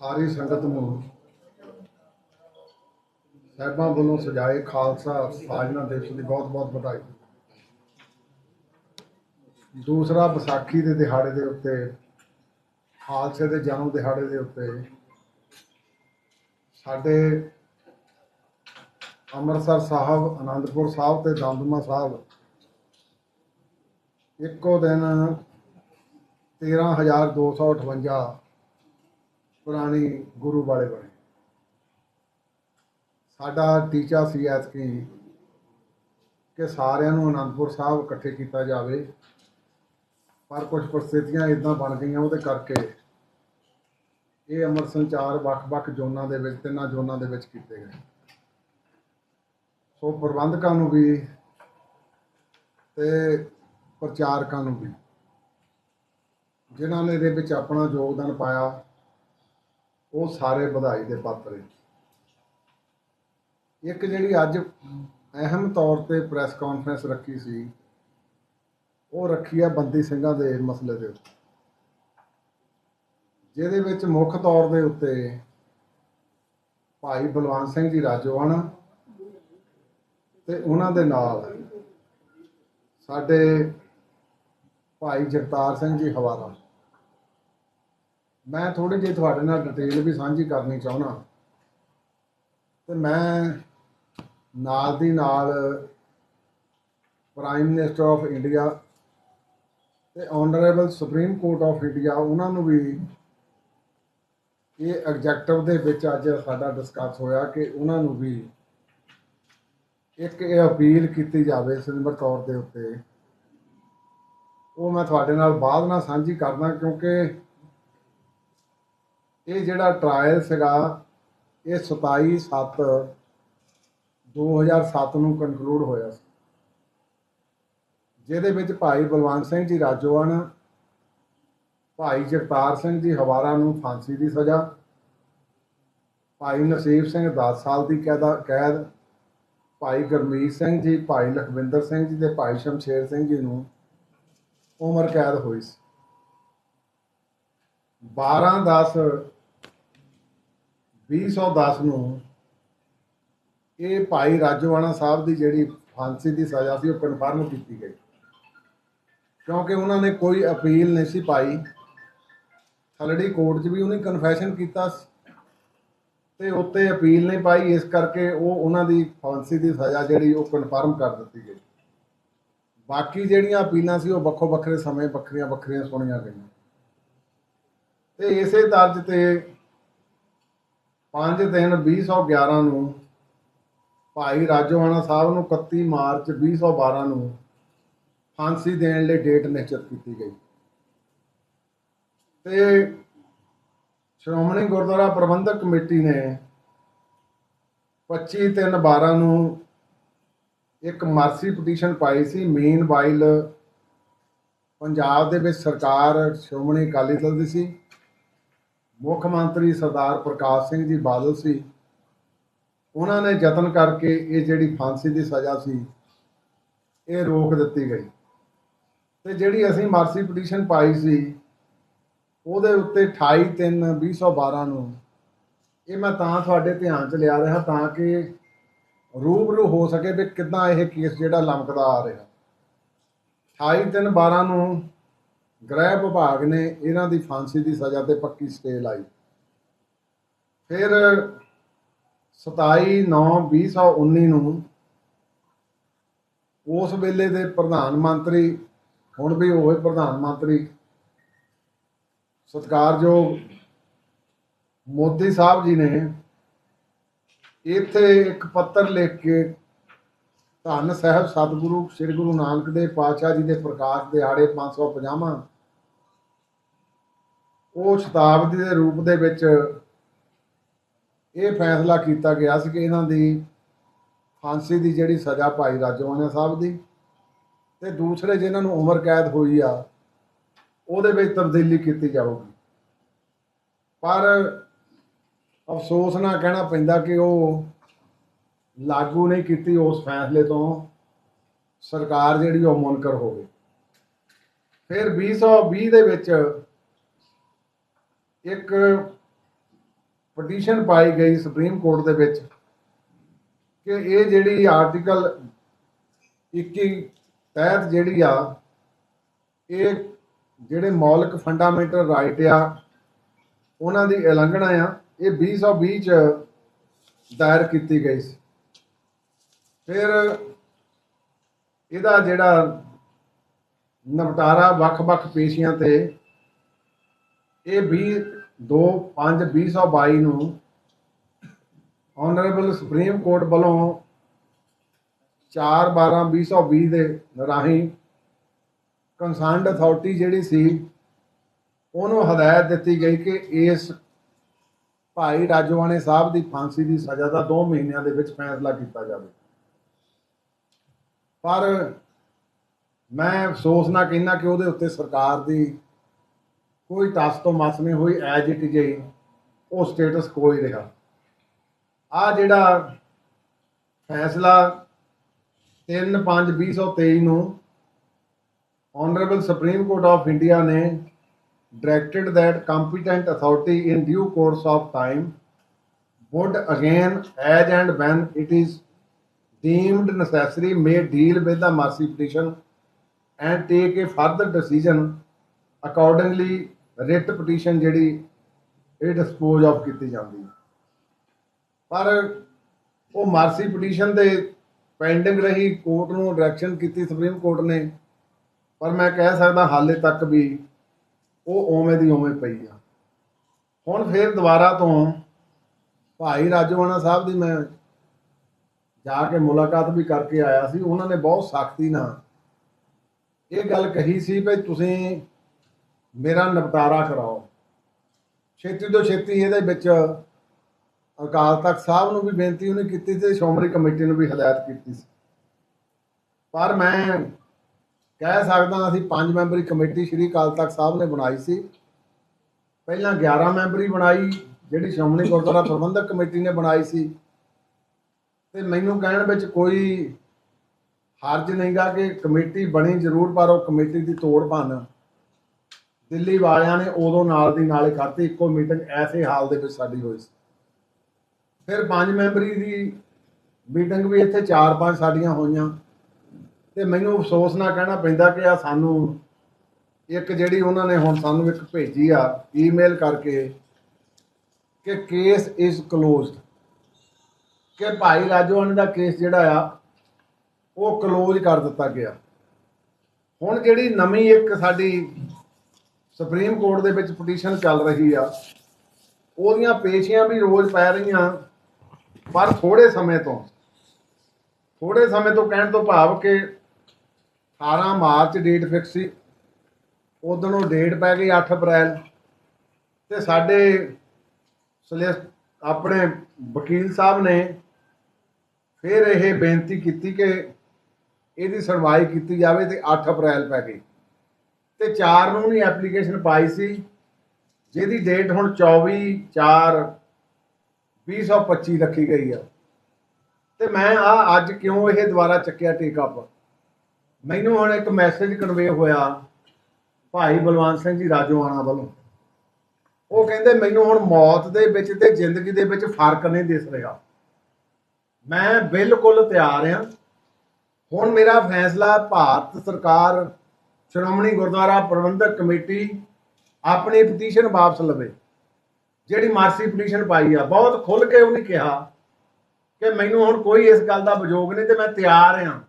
ਸਾਰੀ ਸੰਗਤ ਨੂੰ ਸਾਹਿਬਾਂ ਵੱਲੋਂ ਸਜਾਏ ਖਾਲਸਾ ਸਾਜਨਾ ਦਿਵਸ ਦੀ ਬਹੁਤ ਬਹੁਤ ਵਧਾਈ। ਦੂਸਰਾ ਵਿਸਾਖੀ ਦੇ ਦਿਹਾੜੇ ਦੇ ਉੱਤੇ, ਖਾਲਸੇ ਦੇ ਜਨਮ ਦਿਹਾੜੇ ਦੇ ਉੱਤੇ ਸਾਡੇ ਅੰਮ੍ਰਿਤਸਰ ਸਾਹਿਬ ਆਨੰਦਪੁਰ ਸਾਹਿਬ ਤੇ ਦਮਦਮਾ ਸਾਹਿਬ ਇੱਕੋ ਦਿਨ 13258 ਪੁਰਾਣੀ ਗੁਰੂ ਵਾਲੇ ਬਣੇ। ਸਾਡਾ ਟੀਚਾ ਸੀ ਐਤਕੀ ਕਿ ਸਾਰਿਆਂ ਨੂੰ ਅਨੰਦਪੁਰ ਸਾਹਿਬ ਇਕੱਠੇ ਕੀਤਾ ਜਾਵੇ, ਪਰ ਕੁਝ ਪ੍ਰਸਥਿਤੀਆਂ ਇਦਾਂ ਬਣ ਗਈਆਂ ਉਹਦੇ ਕਰਕੇ ਇਹ ਅਮਰ ਸੰਚਾਰ ਵੱਖ-ਵੱਖ ਜ਼ੋਨਾਂ ਦੇ ਵਿੱਚ, ਤਿੰਨਾਂ ਜ਼ੋਨਾਂ ਦੇ ਵਿੱਚ ਕੀਤੇ ਗਏ। ਸੋ ਪ੍ਰਬੰਧਕਾਂ ਨੂੰ ਵੀ ਤੇ ਪ੍ਰਚਾਰਕਾਂ ਨੂੰ ਵੀ, ਜਿਨ੍ਹਾਂ ਨੇ ਇਹਦੇ ਵਿੱਚ ਆਪਣਾ ਯੋਗਦਾਨ ਪਾਇਆ ਉਹ ਸਾਰੇ ਵਧਾਈ ਦੇ ਪਾਤਰ ਹੈ। ਇੱਕ ਜਿਹੜੀ ਅੱਜ ਅਹਿਮ ਤੌਰ ਤੇ ਪ੍ਰੈਸ ਕਾਨਫਰੰਸ ਰੱਖੀ ਸੀ, ਉਹ ਰੱਖੀ ਆ ਬੰਦੀ ਸਿੰਘਾਂ ਦੇ ਮਸਲੇ ਦੇ ਉੱਤੇ। ਜਿਹਦੇ ਵਿੱਚ ਮੁੱਖ ਤੌਰ ਦੇ ਉੱਤੇ ਭਾਈ ਬਲਵੰਤ ਸਿੰਘ ਜੀ ਰਾਜੋਆਣਾ ਤੇ ਉਹਨਾਂ ਦੇ ਨਾਲ ਸਾਡੇ ਭਾਈ ਜਗਤਾਰ ਸਿੰਘ ਜੀ ਹਵਾਰਾ। ਮੈਂ ਥੋੜੀ ਜਿਹੀ ਤੁਹਾਡੇ ਨਾਲ ਡਿਟੇਲ ਵੀ ਸਾਂਝੀ ਕਰਨੀ ਚਾਹੁੰਦਾ। ਤੇ ਮੈਂ ਨਾਲ ਦੀ ਨਾਲ ਪ੍ਰਾਈਮ ਮਿਨਿਸਟਰ ਆਫ ਇੰਡੀਆ ਤੇ honourable supreme court of India ਉਹਨਾਂ ਨੂੰ ਵੀ ਇਹ ਐਗਜੈਕਟਿਵ ਦੇ ਵਿੱਚ ਅੱਜ ਸਾਡਾ ਡਿਸਕਸ ਹੋਇਆ ਕਿ ਉਹਨਾਂ ਨੂੰ ਵੀ ਇੱਕ ਇਹ ਅਪੀਲ ਕੀਤੀ ਜਾਵੇ ਸਿੰਬਰ ਤੌਰ ਦੇ ਉੱਤੇ। ਉਹ ਮੈਂ ਤੁਹਾਡੇ ਨਾਲ ਬਾਅਦ ਨਾਲ ਸਾਂਝੀ ਕਰਦਾ ਕਿਉਂਕਿ ਇਹ ਜਿਹੜਾ ਟ੍ਰਾਇਲ ਸੀਗਾ, ਇਹ 27 7 2007 ਨੂੰ ਕਨਕਲੂਡ ਹੋਇਆ ਸੀ। ਜਿਹਦੇ ਵਿੱਚ ਭਾਈ ਬਲਵੰਤ ਸਿੰਘ ਜੀ ਰਾਜੋਆਣ ਭਾਈ ਜਗਤਾਰ ਸਿੰਘ ਜੀ ਹਵਾਰਾ ਨੂੰ ਫਾਂਸੀ ਦੀ ਸਜ਼ਾ, ਭਾਈ ਨਸੀਬ ਸਿੰਘ 10 ਸਾਲ ਦੀ ਕੈਦਾ, ਕੈਦ, ਭਾਈ ਗੁਰਮੀਤ ਸਿੰਘ ਜੀ, ਭਾਈ ਲਖਵਿੰਦਰ ਸਿੰਘ ਜੀ ਤੇ ਭਾਈ ਸ਼ਮਸ਼ੇਰ ਸਿੰਘ ਜੀ ਨੂੰ ਉਮਰ ਕੈਦ ਹੋਈ ਸੀ। 12 10 2010 ਨੂੰ ਇਹ ਭਾਈ ਰਾਜੋਆਣਾ ਸਾਹਿਬ ਦੀ ਜਿਹੜੀ ਫਾਂਸੀ ਦੀ ਸਜ਼ਾ ਸੀ, ਉਹ ਕਨਫਰਮ ਕੀਤੀ ਗਈ। ਕਿਉਂਕਿ ਉਹਨਾਂ ਨੇ ਕੋਈ ਅਪੀਲ ਨਹੀਂ ਸੀ ਪਾਈ। ਥਲੜੀ ਕੋਰਟ 'ਚ ਵੀ ਉਹਨੇ ਕਨਫੈਸ਼ਨ ਕੀਤਾ ਸੀ। ਤੇ ਉੱਤੇ ਅਪੀਲ ਨਹੀਂ ਪਾਈ, ਇਸ ਕਰਕੇ ਉਹ ਉਹਨਾਂ ਦੀ ਫਾਂਸੀ ਦੀ ਸਜ਼ਾ ਜਿਹੜੀ, ਉਹ ਕਨਫਰਮ ਕਰ ਦਿੱਤੀ ਗਈ। ਬਾਕੀ ਜਿਹੜੀਆਂ ਅਪੀਲਾਂ ਸੀ, ਉਹ ਵੱਖੋ ਵੱਖਰੇ ਸਮੇਂ ਵੱਖਰੀਆਂ ਵੱਖਰੀਆਂ ਸੁਣੀਆਂ ਗਈਆਂ। ਤੇ ਇਸੇ ਤਰਜ਼ ਤੇ 5 ਦਿਨ 2011 ਨੂੰ ਭਾਈ ਰਾਜੋਆਣਾ ਸਾਹਿਬ ਨੂੰ 31 ਮਾਰਚ 2012 ਨੂੰ ਫਾਂਸੀ ਦੇਣ ਲਈ ਡੇਟ ਨਿਸ਼ਚਿਤ ਕੀਤੀ ਗਈ। ਤੇ ਸ਼੍ਰੋਮਣੀ ਗੁਰਦੁਆਰਾ ਪ੍ਰਬੰਧਕ ਕਮੇਟੀ ਨੇ 25 3 12 ਨੂੰ ਇੱਕ ਮਰਸੀ ਪਟੀਸ਼ਨ ਪਾਈ ਸੀ, ਮੇਨ ਬਾਈਲ ਪੰਜਾਬ ਦੇ ਵਿੱਚ ਸਰਕਾਰ ਸ਼੍ਰੋਮਣੀ ਅਕਾਲੀ ਦਲ ਦੀ ਸੀ। ਮੁੱਖ ਮੰਤਰੀ ਸਰਦਾਰ ਪ੍ਰਕਾਸ਼ ਸਿੰਘ ਜੀ ਬਾਦਲ ਸੀ। ਉਹਨਾਂ ਨੇ ਯਤਨ ਕਰਕੇ ਇਹ ਜਿਹੜੀ ਫਾਂਸੀ ਦੀ ਸਜ਼ਾ ਸੀ, ਇਹ ਰੋਕ ਦਿੱਤੀ ਗਈ। ਤੇ ਜਿਹੜੀ ਅਸੀਂ ਮਰਸੀ ਪਟੀਸ਼ਨ ਪਾਈ ਸੀ, ਉਹਦੇ ਉੱਤੇ 28 3 2012 ਨੂੰ, ਇਹ ਮੈਂ ਤਾਂ ਤੁਹਾਡੇ ਧਿਆਨ 'ਚ ਲਿਆ ਰਿਹਾ ਤਾਂ ਕਿ ਰੂਬਰੂ ਹੋ ਸਕੇ ਵੀ ਕਿੱਦਾਂ ਇਹ ਕੇਸ ਜਿਹੜਾ ਲਮਕਦਾ ਆ ਰਿਹਾ। 28 3 12 ਨੂੰ ਗ੍ਰਹਿ ਵਿਭਾਗ ਨੇ ਇਹਨਾਂ ਦੀ ਫਾਂਸੀ ਦੀ ਸਜ਼ਾ ਤੇ ਪੱਕੀ ਸਟੇ ਲਾਈ। ਫਿਰ 27 9 2019 ਨੂੰ ਉਸ ਵੇਲੇ ਦੇ ਪ੍ਰਧਾਨ ਮੰਤਰੀ, ਹੁਣ ਵੀ ਉਹ ਪ੍ਰਧਾਨ ਮੰਤਰੀ, ਸਤਿਕਾਰਯੋਗ ਮੋਦੀ ਸਾਹਿਬ ਜੀ ਨੇ ਇੱਥੇ ਇੱਕ ਪੱਤਰ ਲਿਖ ਕੇ ਧੰਨ ਸਾਹਿਬ, ਸਤਿਗੁਰੂ, ਸ੍ਰੀ ਗੁਰੂ ਨਾਨਕ ਦੇਵ ਪਾਤਸ਼ਾਹ ਜੀ ਦੇ ਪ੍ਰਕਾਸ਼ ਦਿਹਾੜੇ 550ਵਾਂ ਉਹ ਸ਼ਤਾਬਦੀ ਦੇ ਰੂਪ ਦੇ ਵਿੱਚ ਇਹ ਫੈਸਲਾ ਕੀਤਾ ਗਿਆ ਸੀ ਕਿ ਇਹਨਾਂ ਦੀ ਫਾਂਸੀ ਦੀ ਜਿਹੜੀ ਸਜ਼ਾ ਭਾਈ ਰਾਜਵਾਨਾ ਸਾਹਿਬ ਦੀ ਤੇ ਦੂਸਰੇ ਜਿਨ੍ਹਾਂ ਨੂੰ ਉਮਰ ਕੈਦ ਹੋਈ ਆ, ਉਹਦੇ ਵਿੱਚ ਤਬਦੀਲੀ ਕੀਤੀ ਜਾਊਗੀ। ਪਰ ਅਫਸੋਸ ਨਾਲ ਕਹਿਣਾ ਪੈਂਦਾ ਕਿ ਉਹ ਲਾਗੂ ਨਹੀਂ ਕੀਤੀ ਉਸ ਫੈਸਲੇ ਤੋਂ, ਸਰਕਾਰ ਜਿਹੜੀ ਉਹ ਮੁਨਕਰ ਹੋ ਗਈ। ਫਿਰ 2020 ਦੇ ਵਿੱਚ ਇੱਕ ਪਟੀਸ਼ਨ ਪਾਈ ਗਈ ਸੁਪਰੀਮ ਕੋਰਟ ਦੇ ਵਿੱਚ ਕਿ ਇਹ ਜਿਹੜੀ ਆਰਟੀਕਲ 21 ਤਹਿਤ ਜਿਹੜੀ ਆ, ਇਹ ਜਿਹੜੇ ਮੌਲਿਕ ਫੰਡਾਮੈਂਟਲ ਰਾਈਟ ਆ, ਉਹਨਾਂ ਦੀ ਉਲੰਘਣਾ ਆ, ਇਹ 2020 ਚ ਦਾਇਰ ਕੀਤੀ ਗਈ ਸੀ। ਫਿਰ ਇਹਦਾ ਜਿਹੜਾ ਨਿਪਟਾਰਾ ਵੱਖ-ਵੱਖ ਪੇਸ਼ੀਆਂ ਤੇ ਇਹ 20 2 5 2022 ਨੂੰ ਆਨਰੇਬਲ ਸੁਪਰੀਮ ਕੋਰਟ ਵੱਲੋਂ 4 12 2020 ਦੇ ਰਾਹੀਂ ਕੰਸਰਨਡ ਅਥਾਰਟੀ ਜਿਹੜੀ ਸੀ, ਉਹਨੂੰ ਹਦਾਇਤ ਦਿੱਤੀ ਗਈ ਕਿ ਇਸ ਭਾਈ ਰਾਜਵਾਨੇ ਸਾਹਿਬ ਦੀ ਫਾਂਸੀ ਦੀ ਸਜ਼ਾ ਦਾ 2 ਮਹੀਨਿਆਂ ਦੇ ਵਿੱਚ ਫੈਸਲਾ ਕੀਤਾ ਜਾਵੇ। ਪਰ ਮੈਂ ਅਫਸੋਸ ਨਾਲ ਕਹਿੰਦਾ ਕਿ ਉਹਦੇ ਉੱਤੇ ਸਰਕਾਰ ਦੀ ਕੋਈ ਟਸ ਤੋਂ ਮਸ ਨਹੀਂ ਹੋਈ ਐਜ ਇਟ ਇਜ਼ ਹੀ ਉਹ ਸਟੇਟਸ ਕੋਈ ਰਿਹਾ। ਆ ਜਿਹੜਾ ਫੈਸਲਾ 3/5/2023 ਨੂੰ honourable supreme court of India ਨੇ directed that competent authority in due course of time would again as and when it is deemed necessary, may deal with the mercy petition and take a further decision accordingly, writ petition ਜਿਹੜੀ ਇਹ dispose of ਕੀਤੀ ਜਾਂਦੀ ਹੈ। ਪਰ ਉਹ mercy petition ਦੇ pending ਰਹੀ court ਨੂੰ ਡਾਇਰੈਕਸ਼ਨ ਕੀਤੀ ਸੁਪਰੀਮ ਕੋਰਟ ਨੇ, ਪਰ ਮੈਂ ਕਹਿ ਸਕਦਾ ਹਾਲੇ ਤੱਕ ਵੀ ਉਹ ਓਵੇਂ ਦੀ ਓਵੇਂ ਪਈ ਆ। ਹੁਣ ਫੇਰ ਦੁਬਾਰਾ ਤੋਂ ਭਾਈ ਰਾਜਵਾਨਾ ਸਾਹਿਬ ਦੀ ਮੈਂ ਜਾ ਕੇ ਮੁਲਾਕਾਤ ਵੀ ਕਰਕੇ ਆਇਆ ਸੀ, ਉਹਨਾਂ ਨੇ ਬਹੁਤ ਸਖਤੀ ਨਾਲ ਇਹ ਗੱਲ ਕਹੀ ਸੀ ਵੀ ਤੁਸੀਂ ਮੇਰਾ ਨਿਪਟਾਰਾ ਕਰਾਓ। ਛੇਤੀ ਤੋਂ ਛੇਤੀ ਇਹਦੇ ਵਿੱਚ ਅਕਾਲ ਤਖਤ ਸਾਹਿਬ ਨੂੰ ਵੀ ਬੇਨਤੀ ਉਹਨੇ ਕੀਤੀ ਤੇ ਸ਼੍ਰੋਮਣੀ ਕਮੇਟੀ ਨੂੰ ਵੀ ਹਦਾਇਤ ਕੀਤੀ ਸੀ। ਪਰ ਮੈਂ ਕਹਿ ਸਕਦਾ ਅਸੀਂ ਪੰਜ ਮੈਂਬਰੀ ਕਮੇਟੀ ਸ਼੍ਰੀ ਅਕਾਲ ਤਖਤ ਸਾਹਿਬ ਨੇ ਬਣਾਈ ਸੀ। ਪਹਿਲਾਂ 11 ਮੈਂਬਰੀ ਬਣਾਈ, ਜਿਹੜੀ ਸ਼੍ਰੋਮਣੀ ਗੁਰਦੁਆਰਾ ਪ੍ਰਬੰਧਕ ਕਮੇਟੀ ਨੇ ਬਣਾਈ ਸੀ। ਤੇ ਮੈਨੂੰ ਕਹਿਣ ਵਿੱਚ ਕੋਈ ਹਰਜ ਨਹੀਂਗਾ ਕਿ ਕਮੇਟੀ ਬਣੀ ਜ਼ਰੂਰ, ਪਰ ਉਹ ਕਮੇਟੀ ਦੀ ਤੋੜ ਭੰਨ ਦਿੱਲੀ ਵਾਲਿਆਂ ਨੇ ਉਦੋਂ ਨਾਲ ਦੀ ਨਾਲੇ ਕਰਤੀ। ਇੱਕੋ ਮੀਟਿੰਗ ਐਸੇ ਹਾਲ ਦੇ ਵਿੱਚ ਸਾਡੀ ਹੋਈ ਸੀ। ਫਿਰ ਪੰਜ ਮੈਂਬਰੀ ਦੀ ਮੀਟਿੰਗ ਵੀ ਇੱਥੇ ਚਾਰ ਪੰਜ ਸਾਡੀਆਂ ਹੋਈਆਂ। ਤੇ ਮੈਨੂੰ ਅਫਸੋਸ ਨਾਲ ਕਹਿਣਾ ਪੈਂਦਾ ਕਿ ਆ ਸਾਨੂੰ ਇੱਕ ਜਿਹੜੀ ਉਹਨਾਂ ਨੇ ਹੁਣ ਸਾਨੂੰ ਇੱਕ ਭੇਜੀ ਆ ਈਮੇਲ ਕਰਕੇ ਕਿ ਕੇਸ ਇਜ਼ ਕਲੋਜ਼ਡ ਕਿ ਭਾਈ ਰਾਜਵਾਨ ਦਾ ਕੇਸ ਜਿਹੜਾ ਆ, ਉਹ ਕਲੋਜ਼ ਕਰ ਦਿੱਤਾ ਗਿਆ। ਹੁਣ ਜਿਹੜੀ ਨਵੀਂ ਇੱਕ ਸਾਡੀ ਸੁਪਰੀਮ ਕੋਰਟ ਦੇ ਵਿੱਚ ਪਟੀਸ਼ਨ ਚੱਲ ਰਹੀ ਆ, ਉਹਦੀਆਂ ਪੇਸ਼ੀਆਂ ਵੀ ਰੋਜ਼ ਪੈ ਰਹੀਆਂ, ਪਰ ਥੋੜੇ ਸਮੇਂ ਤੋਂ ਥੋੜੇ ਸਮੇਂ ਤੋਂ ਕਹਿਣ ਤੋਂ ਭਾਵ ਕਿ 18 ਮਾਰਚ ਡੇਟ ਫਿਕਸ ਸੀ ਉਦੋਂ ਉਹ ਡੇਟ ਪੈ ਗਈ 8 ਅਪ੍ਰੈਲ, ਤੇ ਸਾਡੇ ਸਲੇ ਆਪਣੇ ਵਕੀਲ ਸਾਹਿਬ ਨੇ ਫਿਰ ਇਹ ਬੇਨਤੀ ਕੀਤੀ ਕਿ ਇਹਦੀ ਸੁਣਵਾਈ ਕੀਤੀ ਜਾਵੇ ਤੇ 8 ਅਪ੍ਰੈਲ ਪੈ ਗਈ। ਤੇ 4 ਨੂੰ ਨਹੀਂ ਐਪਲੀਕੇਸ਼ਨ ਪਾਈ ਸੀ, ਜਿਹਦੀ ਡੇਟ ਹੁਣ 24 4 2025 ਰੱਖੀ ਗਈ ਆ। ਤੇ ਮੈਂ ਆ ਅੱਜ ਕਿਉਂ ਇਹ ਦੁਬਾਰਾ ਚੱਕਿਆ ਟੇਕਅਪ ਮੈਨੂੰ ਹੁਣ ਇੱਕ ਮੈਸੇਜ ਕਨਵੇ ਹੋਇਆ ਭਾਈ ਬਲਵੰਤ ਸਿੰਘ ਜੀ ਰਾਜੋਆਣਾ ਵੱਲੋਂ। ਉਹ ਕਹਿੰਦੇ, ਮੈਨੂੰ ਹੁਣ ਮੌਤ ਦੇ ਵਿੱਚ ਤੇ ਜ਼ਿੰਦਗੀ ਦੇ ਵਿੱਚ ਫ਼ਰਕ ਨਹੀਂ ਦਿਸ ਰਿਹਾ। ਮੈਂ ਬਿਲਕੁਲ ਤਿਆਰ ਹਾਂ। ਹੁਣ ਮੇਰਾ ਫੈਸਲਾ ਭਾਰਤ ਸਰਕਾਰ, ਸ਼੍ਰੋਮਣੀ ਗੁਰਦੁਆਰਾ ਪ੍ਰਬੰਧਕ ਕਮੇਟੀ ਆਪਣੀ ਪਟੀਸ਼ਨ ਵਾਪਸ ਲਵੇ। ਜਿਹੜੀ ਮਾਰਸੀ ਪਟੀਸ਼ਨ ਪਾਈ ਆ, ਬਹੁਤ ਖੁੱਲ ਕੇ ਉਹਨੇ ਕਿਹਾ ਕਿ ਮੈਨੂੰ ਹੁਣ ਕੋਈ ਇਸ ਗੱਲ ਦਾ ਵਿਜੋਗ ਨਹੀਂ ਤੇ ਮੈਂ ਤਿਆਰ ਹਾਂ।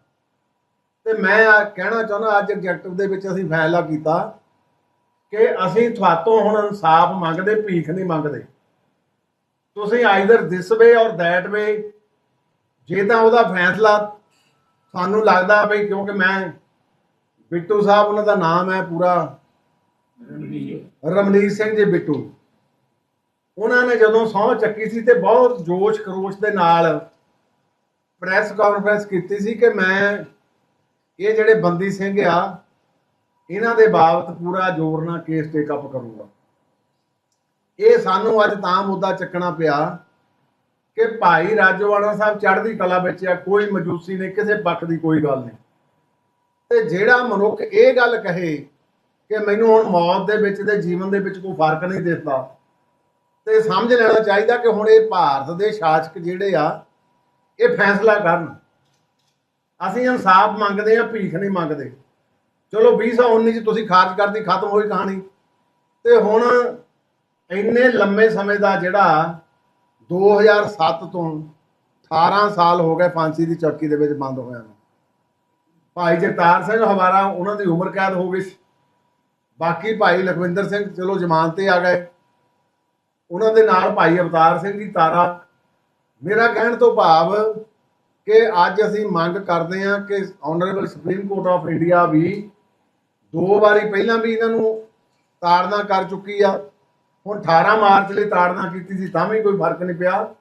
ਤੇ ਮੈਂ ਕਹਿਣਾ ਚਾਹੁੰਦਾ, ਅੱਜ ਐਗਜੈਕਟਿਵ ਦੇ ਵਿੱਚ ਅਸੀਂ ਫੈਸਲਾ ਕੀਤਾ ਕਿ ਅਸੀਂ ਤੁਹਾਤੋਂ ਹੁਣ ਇਨਸਾਫ ਮੰਗਦੇ, ਭੀਖ ਨਹੀਂ ਮੰਗਦੇ। ਤੁਸੀਂ ਆਈਦਰ ਦਿਸ ਵੇ ਔਰ ਦੈਟ ਵੇ ਜੇ ਤਾਂ ਉਹਦਾ ਫੈਸਲਾ ਸਾਨੂੰ ਲੱਗਦਾ ਵੀ ਕਿਉਂਕਿ ਮੈਂ ਬਿੱਟੂ ਸਾਹਿਬ ਉਹਨਾਂ ਦਾ ਨਾਮ ਹੈ ਪੂਰਾ, ਰਮਨੀਤ ਸਿੰਘ ਜੀ ਬਿੱਟੂ। ਉਹਨਾਂ ਨੇ ਜਦੋਂ ਸਹੁੰ ਚੱਕੀ ਸੀ ਤੇ ਬਹੁਤ ਜੋਸ਼ ਖਰੋਸ਼ ਦੇ ਨਾਲ ਪ੍ਰੈਸ ਕਾਨਫਰੰਸ ਕੀਤੀ ਸੀ ਕਿ ਮੈਂ ਇਹ ਜਿਹੜੇ ਬੰਦੀ ਸਿੰਘ ਆ, ਇਹਨਾਂ ਦੇ ਬਾਬਤ ਪੂਰਾ ਜ਼ੋਰ ਨਾਲ ਕੇਸ ਟੇਕ ਅਪ ਕਰੂੰਗਾ। ਇਹ ਸਾਨੂੰ ਅੱਜ ਤਾਂ ਮੁੱਦਾ ਚੱਕਣਾ ਪਿਆ ਕਿ ਭਾਈ ਰਾਜਵਾੜਾ ਸਾਹਿਬ ਚੜ੍ਹਦੀ ਕਲਾ ਵਿੱਚ ਆ, ਕੋਈ ਮਜੂਸੀ ਨਹੀਂ, ਕਿਸੇ ਪੱਖ ਦੀ ਕੋਈ ਗੱਲ ਨਹੀਂ। ਤੇ ਜਿਹੜਾ ਮਨੁੱਖ ਇਹ ਗੱਲ ਕਹੇ ਕਿ ਮੈਨੂੰ ਹੁਣ ਮੌਤ ਦੇ ਵਿੱਚ ਤੇ ਜੀਵਨ ਦੇ ਵਿੱਚ ਕੋਈ ਫ਼ਰਕ ਨਹੀਂ ਦਿਸਦਾ ਤੇ ਸਮਝ ਲੈਣਾ ਚਾਹੀਦਾ ਕਿ ਹੁਣ ਇਹ ਭਾਰਤ ਦੇ ਸ਼ਾਸਕ ਜਿਹੜੇ ਆ, ਇਹ ਫੈਸਲਾ ਕਰਨ। ਅਸੀਂ ਇਨਸਾਫ ਮੰਗਦੇ ਆ, ਭੀਖ ਨਹੀਂ ਮੰਗਦੇ। ਚਲੋ 2019 ਚ ਤੁਸੀਂ ਖਾਰਜ ਕਰਦੀ ਖਤਮ ਹੋਈ ਕਹਾਣੀ। ਤੇ ਹੁਣ ਇੰਨੇ ਲੰਮੇ ਸਮੇਂ ਦਾ ਜਿਹੜਾ 2007 ਤੋਂ 18 ਸਾਲ ਹੋ ਗਏ ਫਾਂਸੀ ਦੀ ਚੌਕੀ ਦੇ ਵਿੱਚ ਬੰਦ ਹੋਇਆ ਨੂੰ। ਭਾਈ ਜਗਤਾਰ ਸਿੰਘ ਹਵਾਰਾ, ਉਹਨਾਂ ਦੀ ਉਮਰ ਕੈਦ ਹੋ ਗਈ ਸੀ। ਬਾਕੀ ਭਾਈ ਲਖਵਿੰਦਰ ਸਿੰਘ, ਚਲੋ ਜ਼ਮਾਨਤ ਤੇ ਆ ਗਏ। ਉਹਨਾਂ ਦੇ ਨਾਲ ਭਾਈ ਅਵਤਾਰ ਸਿੰਘ ਦੀ ਤਾਰਾ। ਮੇਰਾ ਕਹਿਣ ਤੋਂ ਭਾਵ ਕਿ ਅੱਜ ਅਸੀਂ ਮੰਗ ਕਰਦੇ ਹਾਂ ਕਿ honourable supreme court of India ਵੀ ਦੋ ਵਾਰੀ ਪਹਿਲਾਂ ਵੀ ਇਹਨਾਂ ਨੂੰ ਤਾੜਨਾ ਕਰ ਚੁੱਕੀ ਆ। ਹੁਣ 18 ਮਾਰਚ ਲਈ ਤਾੜਨਾ ਕੀਤੀ ਸੀ, ਤਾਂ ਵੀ ਕੋਈ ਫ਼ਰਕ ਨਹੀਂ ਪਿਆ।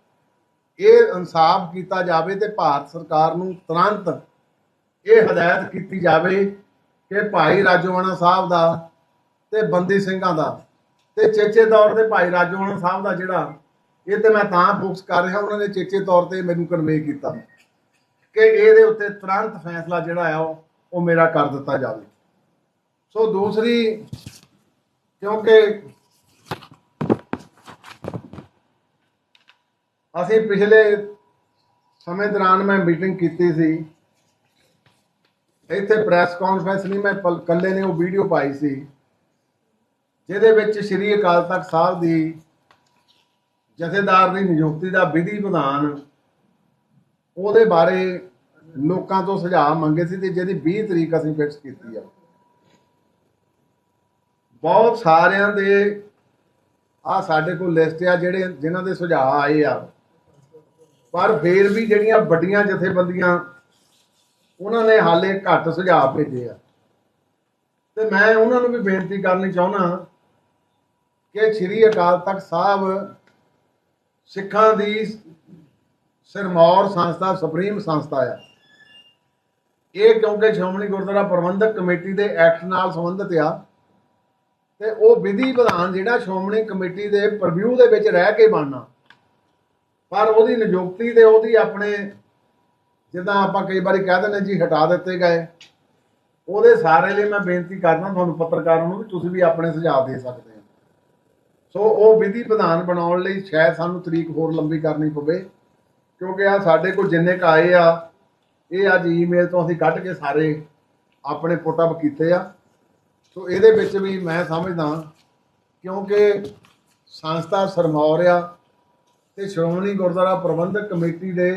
ਇਹ ਇਨਸਾਫ ਕੀਤਾ ਜਾਵੇ ਤੇ ਭਾਰਤ ਸਰਕਾਰ ਨੂੰ ਤੁਰੰਤ ਇਹ ਹਦਾਇਤ ਕੀਤੀ ਜਾਵੇ ਕਿ ਭਾਈ ਰਾਜੋਆਣਾ ਸਾਹਿਬ ਦਾ ਤੇ ਬੰਦੀ ਸਿੰਘਾਂ ਦਾ ਤੇ ਚੇਚੇ ਤੌਰ ਤੇ ਭਾਈ ਰਾਜੋਆਣਾ ਸਾਹਿਬ ਦਾ ਜਿਹੜਾ, ਇਹ ਤੇ ਮੈਂ ਤਾਂ ਫੋਕਸ ਕਰ ਰਿਹਾ, ਉਹਨਾਂ ਨੇ ਚੇਚੇ ਤੌਰ ਤੇ ਮੈਨੂੰ ਕਨਵੇ ਕੀਤਾ ਕਿ ਇਹਦੇ ਉੱਤੇ ਤੁਰੰਤ ਫੈਸਲਾ ਜਿਹੜਾ ਆ, ਉਹ ਮੇਰਾ ਕਰ ਦਿੱਤਾ ਜਾਵੇ। ਸੋ ਦੂਸਰੀ, ਕਿਉਂਕਿ ਅਸੀਂ ਪਿਛਲੇ ਸਮੇਂ ਦੌਰਾਨ ਮੈਂ ਮੀਟਿੰਗ ਕੀਤੀ ਸੀ। ਇੱਥੇ ਪ੍ਰੈਸ ਕਾਨਫਰੰਸ ਨਹੀਂ, ਮੈਂ ਪਲ- ਇਕੱਲੇ ਨੇ ਉਹ ਵੀਡੀਓ ਪਾਈ ਸੀ। ਜਿਹਦੇ ਵਿੱਚ ਸ੍ਰੀ ਅਕਾਲ ਤਖਤ ਸਾਹਿਬ ਦੀ ਜਥੇਦਾਰ ਦੀ ਨਿਯੁਕਤੀ ਦਾ ਵਿਧੀ ਵਿਧਾਨ, ਉਹਦੇ ਬਾਰੇ ਲੋਕਾਂ ਤੋਂ ਸੁਝਾਅ ਮੰਗੇ ਸੀ ਤੇ ਜਿਹਦੀ 20 ਤਰੀਕ ਅਸੀਂ ਫਿਕਸ ਕੀਤੀ ਆ। ਬਹੁਤ ਸਾਰਿਆਂ ਦੇ ਆ ਸਾਡੇ ਕੋਲ ਲਿਸਟ ਆ ਜਿਹੜੇ, ਜਿਨ੍ਹਾਂ ਦੇ ਸੁਝਾਅ ਆਏ ਆ। ਪਰ ਫੇਰ ਵੀ ਜਿਹੜੀਆਂ ਵੱਡੀਆਂ ਜਥੇਬੰਦੀਆਂ, ਉਹਨਾਂ ਨੇ ਹਾਲੇ ਘੱਟ ਸੁਝਾਅ ਭੇਜੇ ਆ। ਤੇ ਮੈਂ ਉਹਨਾਂ ਨੂੰ ਵੀ ਬੇਨਤੀ ਕਰਨੀ ਚਾਹੁੰਦਾ ਕਿ ਸ੍ਰੀ ਅਕਾਲ ਤਖਤ ਸਾਹਿਬ ਸਿੱਖਾਂ ਦੀ ਸਿਰਮੌਰ ਸੰਸਥਾ, ਸੁਪਰੀਮ ਸੰਸਥਾ ਆ। ਇਹ ਕਿਉਂਕਿ ਸ਼੍ਰੋਮਣੀ ਗੁਰਦੁਆਰਾ ਪ੍ਰਬੰਧਕ ਕਮੇਟੀ ਦੇ ਐਕਟ ਨਾਲ ਸੰਬੰਧਿਤ ਆ ਤੇ ਉਹ ਵਿਧੀ ਵਿਧਾਨ ਜਿਹੜਾ ਸ਼੍ਰੋਮਣੀ ਕਮੇਟੀ ਦੇ ਪ੍ਰਵਿਊ ਦੇ ਵਿੱਚ ਰਹਿ ਕੇ ਬਣਨਾ ਪਰ ਉਹਦੀ ਨਿਯੁਕਤੀ ਤੇ ਉਹਦੀ ਆਪਣੇ, ਜਿੱਦਾਂ ਆਪਾਂ ਕਈ ਵਾਰੀ ਕਹਿ ਦਿੰਦੇ ਜੀ, ਹਟਾ ਦਿੱਤੇ ਗਏ। ਉਹਦੇ ਸਾਰੇ ਲਈ ਮੈਂ ਬੇਨਤੀ ਕਰਦਾ ਤੁਹਾਨੂੰ ਪੱਤਰਕਾਰਾਂ ਨੂੰ ਵੀ ਤੁਸੀਂ ਵੀ ਆਪਣੇ ਸੁਝਾਅ ਦੇ ਸਕਦੇ ਹੋ। ਸੋ ਉਹ ਵਿਧੀ ਵਿਧਾਨ ਬਣਾਉਣ ਲਈ ਸ਼ਾਇਦ ਸਾਨੂੰ ਤਰੀਕ ਹੋਰ ਲੰਬੀ ਕਰਨੀ ਪਵੇ, ਕਿਉਂਕਿ ਆ ਸਾਡੇ ਕੋਲ ਜਿੰਨੇ ਕ ਆਏ ਆ, ਇਹ ਅੱਜ ਈਮੇਲ ਤੋਂ ਅਸੀਂ ਕੱਢ ਕੇ ਸਾਰੇ ਆਪਣੇ ਪੁੱਟ ਅਪ ਕੀਤੇ ਆ। ਸੋ ਇਹਦੇ ਵਿੱਚ ਵੀ ਮੈਂ ਸਮਝਦਾ ਕਿਉਂਕਿ ਸੰਸਥਾ ਸਰਮੌਰ ਆ ਤੇ ਸ਼੍ਰੋਮਣੀ ਗੁਰਦੁਆਰਾ ਪ੍ਰਬੰਧਕ ਕਮੇਟੀ ਦੇ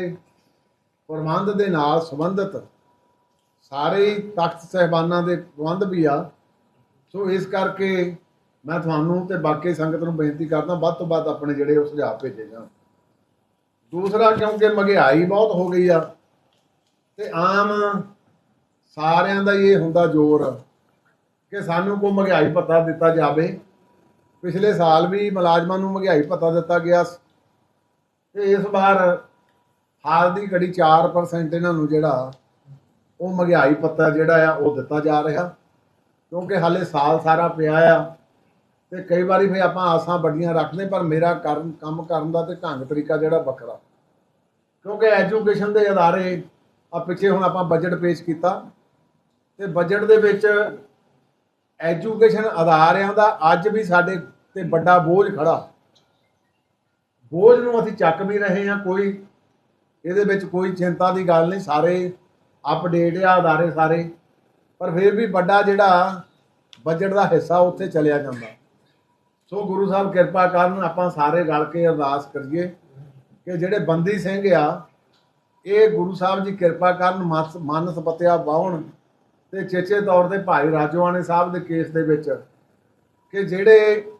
ਪ੍ਰਬੰਧ ਦੇ ਨਾਲ ਸੰਬੰਧਿਤ ਸਾਰੇ ਤਖਤ ਸਹਿਬਾਨਾਂ ਦੇ ਪ੍ਰਬੰਧ ਵੀ ਆ। ਸੋ ਇਸ ਕਰਕੇ ਮੈਂ ਤੁਹਾਨੂੰ ਤੇ ਬਾਕੀ ਸੰਗਤ ਨੂੰ ਬੇਨਤੀ ਕਰਦਾ, ਵੱਧ ਤੋਂ ਵੱਧ ਆਪਣੇ ਜਿਹੜੇ ਉਹ ਸੁਝਾਅ ਭੇਜੇ ਜਾਣ। ਦੂਸਰਾ, ਕਿਉਂਕਿ ਮਹਿੰਗਾਈ ਬਹੁਤ ਹੋ ਗਈ ਆ ਤੇ ਆਮ ਸਾਰਿਆਂ ਦਾ ਇਹ ਹੁੰਦਾ ਜ਼ੋਰ ਕਿ ਸਾਨੂੰ ਕੋਈ ਮਹਿੰਗਾਈ ਭੱਤਾ ਦਿੱਤਾ ਜਾਵੇ। ਪਿਛਲੇ ਸਾਲ ਵੀ ਮੁਲਾਜ਼ਮਾਂ ਨੂੰ ਮਹਿੰਗਾਈ ਭੱਤਾ ਦਿੱਤਾ ਗਿਆ। ਤੇ ਇਸ ਵਾਰ ਹਾਲ ਦੀ ਘੜੀ 4% ਇਹਨਾਂ ਨੂੰ ਜਿਹੜਾ ਉਹ ਮਹਿੰਗਾਈ ਭੱਤਾ ਜਿਹੜਾ ਆ ਉਹ ਦਿੱਤਾ ਜਾ ਰਿਹਾ। ਕਿਉਂਕਿ ਹਾਲੇ ਸਾਲ ਸਾਰਾ ਪਿਆ ਆ ਤੇ ਕਈ ਵਾਰੀ ਫੇ ਆਪਾਂ ਆਸਾਂ ਵੱਡੀਆਂ ਰੱਖਦੇ, ਪਰ ਮੇਰਾ ਕਰਨ, ਕੰਮ ਕਰਨ ਦਾ ਤੇ ਢੰਗ ਤਰੀਕਾ ਜਿਹੜਾ ਵੱਖਰਾ। ਕਿਉਂਕਿ ਐਜੂਕੇਸ਼ਨ ਦੇ ਅਦਾਰੇ ਆ ਪਿੱਛੇ ਹੁਣ ਆਪਾਂ ਬਜਟ ਪੇਸ਼ ਕੀਤਾ। ਤੇ ਬਜਟ ਦੇ ਵਿੱਚ ਐਜੂਕੇਸ਼ਨ ਅਦਾਰਿਆਂ ਦਾ ਅੱਜ ਵੀ ਸਾਡੇ ਤੇ ਵੱਡਾ ਬੋਝ ਖੜਾ। ਬੋਝ ਨੂੰ ਅਸੀਂ ਚੱਕ ਵੀ ਰਹੇ ਹਾਂ, ਕੋਈ ਇਹਦੇ ਵਿੱਚ ਕੋਈ ਚਿੰਤਾ ਦੀ ਗੱਲ ਨਹੀਂ, ਸਾਰੇ ਅਪਡੇਟ ਆ ਅਦਾਰੇ ਸਾਰੇ। ਪਰ ਫਿਰ ਵੀ ਵੱਡਾ ਜਿਹੜਾ ਬਜਟ ਦਾ ਹਿੱਸਾ ਉੱਥੇ ਚਲਿਆ ਜਾਂਦਾ। ਸੋ ਗੁਰੂ ਸਾਹਿਬ ਕਿਰਪਾ ਕਰਨ ਆਪਾਂ ਸਾਰੇ ਰਲ ਕੇ ਅਰਦਾਸ ਕਰੀਏ ਕਿ ਜਿਹੜੇ ਬੰਦੀ ਸਿੰਘ ਆ, ਇਹ ਗੁਰੂ ਸਾਹਿਬ ਜੀ ਕਿਰਪਾ ਕਰਨ ਮਸ- ਮਨ ਸਪਤਿਆ ਬਾਉਣ ਤੇ ਚੇਚੇ ਤੌਰ ਤੇ ਭਾਈ ਰਾਜੋਆਣੇ ਸਾਹਿਬ ਦੇ ਕੇਸ ਦੇ ਵਿੱਚ ਕਿ ਜਿਹੜੇ